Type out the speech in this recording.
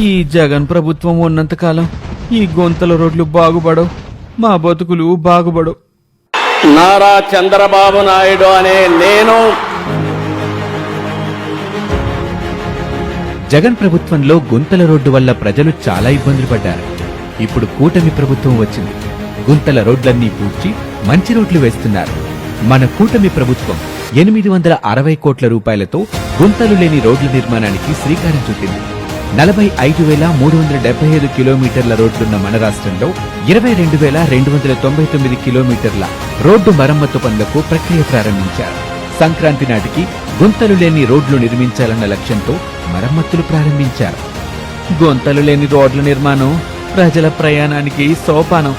ఈ జగన్ ప్రభుత్వం ఉన్నంతకాలం ఈ గొంతల రోడ్లు బాగుపడవు. మా బతుకులు బాగుపడవు. నారా చంద్రబాబు నాయుడు అనే నేను జగన్ ప్రభుత్వంలో గుంతల రోడ్డు వల్ల ప్రజలు చాలా ఇబ్బందులు పడ్డారు. ఇప్పుడు కూటమి ప్రభుత్వం వచ్చింది. గుంతల రోడ్లన్నీ పూడ్చి మంచి రోడ్లు వేస్తున్నారు. మన కూటమి ప్రభుత్వం ఎనిమిది వందల అరవై కోట్ల రూపాయలతో గుంతలు లేని రోడ్ల నిర్మాణానికి శ్రీకారం చుట్టింది. నలభై ఐదు వేల మూడు వందల డెబ్బై ఐదు కిలోమీటర్ల రోడ్లున్న మన రాష్ట్రంలో ఇరవై రెండు వేల రెండు వందల తొంభై తొమ్మిది కిలోమీటర్ల రోడ్డు మరమ్మతు పనులకు ప్రక్రియ ప్రారంభించారు. సంక్రాంతి నాటికి గుంతలు లేని రోడ్లు నిర్మించాలన్న లక్ష్యంతో మరమ్మతులు ప్రారంభించారు. గుంతలు లేని రోడ్ల నిర్మాణం ప్రజల ప్రయాణానికి సోపానం.